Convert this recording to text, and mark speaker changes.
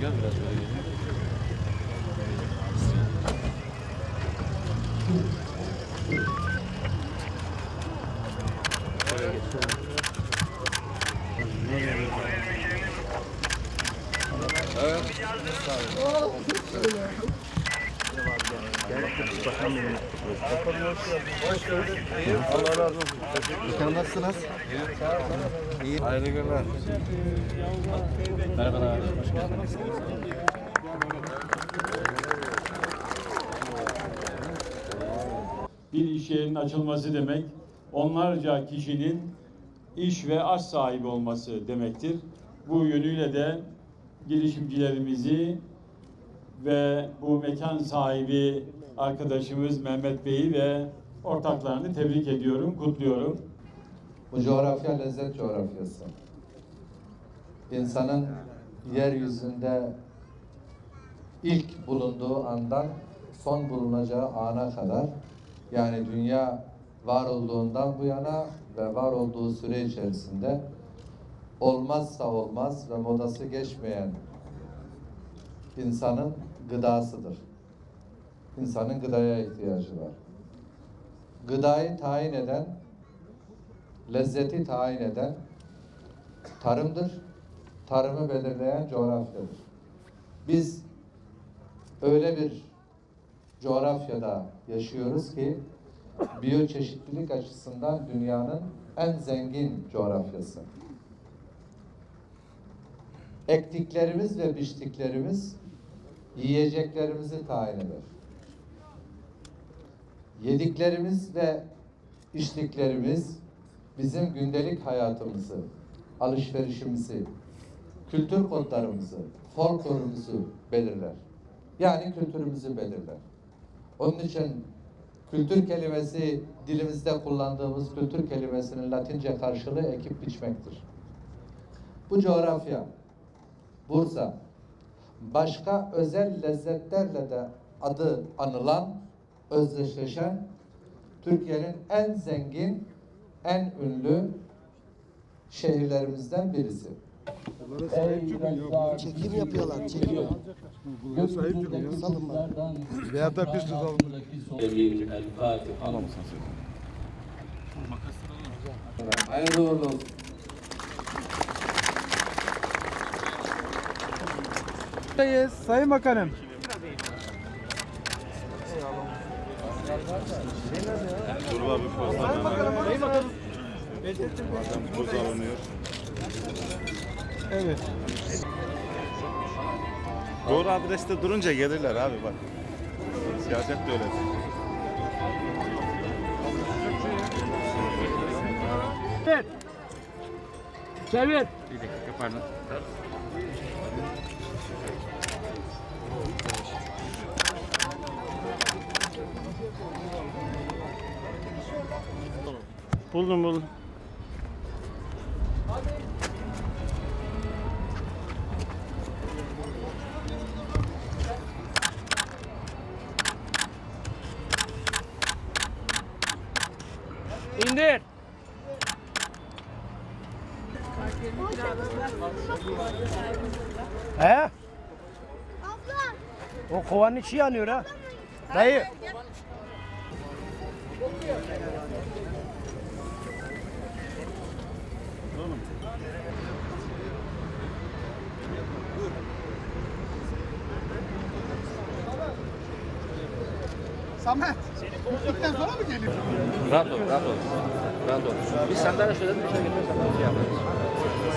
Speaker 1: Gel biraz böyle gelin. Evet. Sağ olun.
Speaker 2: Nasılsınız?
Speaker 3: Hayırlı günler.
Speaker 1: Merhabalar. Hoş geldiniz.
Speaker 4: bir iş yerinin açılması demek onlarca kişinin iş ve aş sahibi olması demektir. Bu yönüyle de girişimcilerimizi ve bu mekan sahibi arkadaşımız Mehmet Bey'i ve ortaklarını tebrik ediyorum, kutluyorum.
Speaker 2: Bu coğrafya lezzet coğrafyası. İnsanın yeryüzünde ilk bulunduğu andan son bulunacağı ana kadar yani dünya var olduğundan bu yana ve var olduğu süre içerisinde olmazsa olmaz ve modası geçmeyen insanın gıdasıdır. İnsanın gıdaya ihtiyacı var. Gıdayı tayin eden lezzeti tayin eden tarımdır. Tarımı belirleyen coğrafyadır. Biz öyle bir coğrafyada yaşıyoruz ki biyoçeşitlilik açısından dünyanın en zengin coğrafyası. Ektiklerimiz ve biçtiklerimiz yiyeceklerimizi tayin eder. Yediklerimiz ve içtiklerimiz bizim gündelik hayatımızı, alışverişimizi, kültür kodlarımızı, folklorumuzu belirler. Yani kültürümüzü belirler. Onun için kültür kelimesi dilimizde kullandığımız kültür kelimesinin Latince karşılığı ekip biçmektir. Bu coğrafya, Bursa, başka özel lezzetlerle de adı anılan, özdeşleşen Türkiye'nin en zengin, en ünlü şehirlerimizden birisi.
Speaker 5: Çekim yapıyorlar, çekim. Salın bana.
Speaker 3: Veya da biz tutalım.
Speaker 1: El Fatiha.
Speaker 2: Hayırlı uğurlu olsun.
Speaker 3: Sayın Bakanım.
Speaker 6: Dur abi pozlar.
Speaker 3: Sayın Bakanım.
Speaker 6: Bazen poz alınıyor.
Speaker 3: Evet.
Speaker 6: Doğru adreste durunca gelirler abi bak. Siyaset de öyle.
Speaker 1: Bir dakika pardon. Buldum buldum. İndir.
Speaker 7: He? O kovanın içi yanıyor ha. Dayı.
Speaker 3: Samet. Gittikten sonra mı geliyor?
Speaker 1: Rahat ol, rahat ol. Rahat ol. Biz sandalye söyledik, bir şey getirsen şey yaparız.